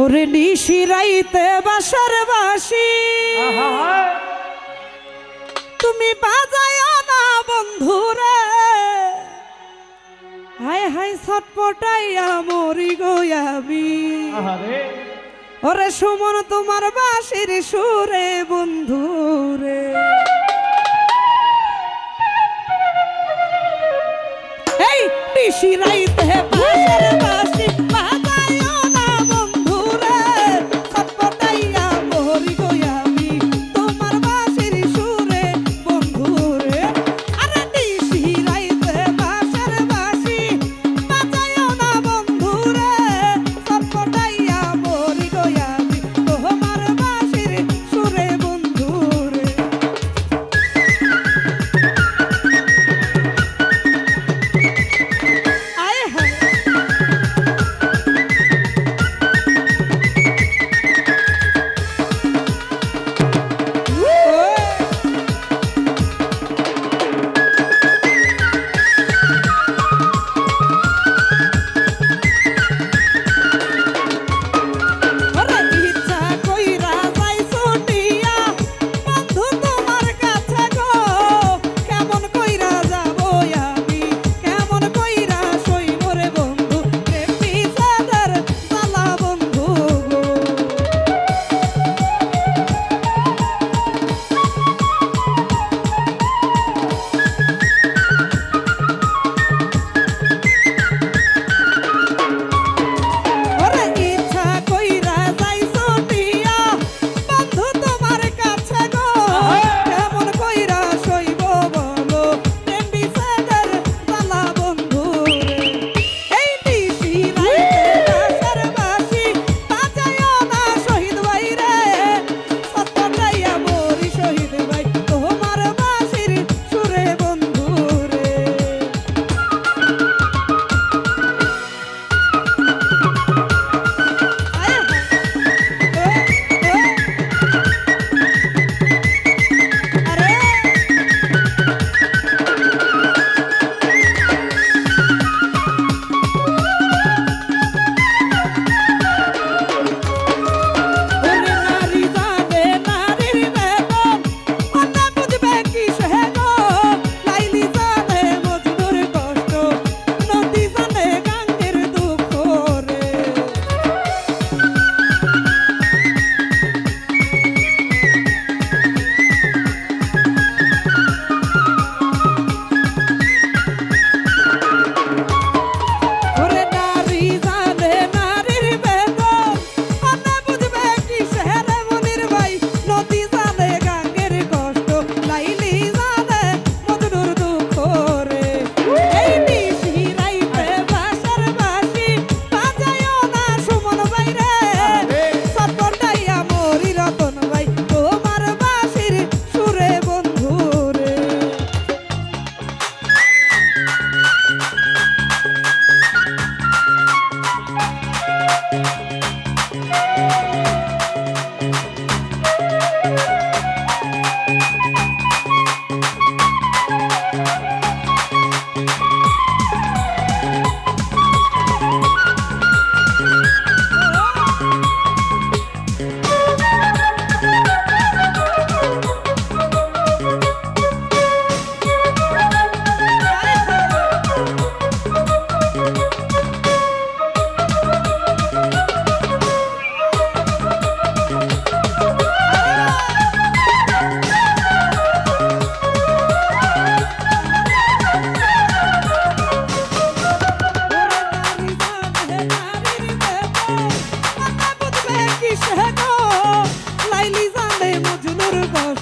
ওরে নিশি রাইতে বাসার বাসি। তুমি বাজায় না বন্ধুরে। হায় হায় ছটপটাই মরি গোয়াবি ওরে সুমন তোমার বাসির সুরে বন্ধুরে। এই নিশি রাই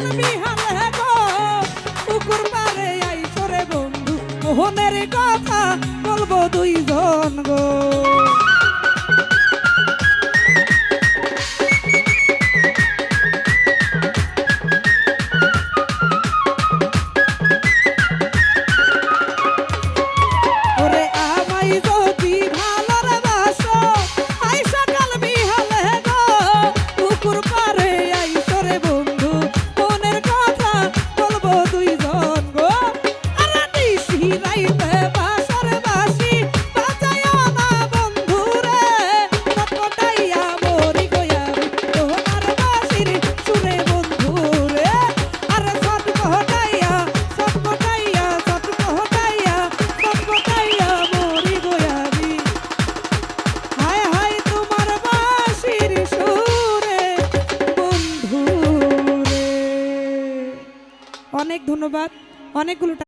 gotta be అనేకులు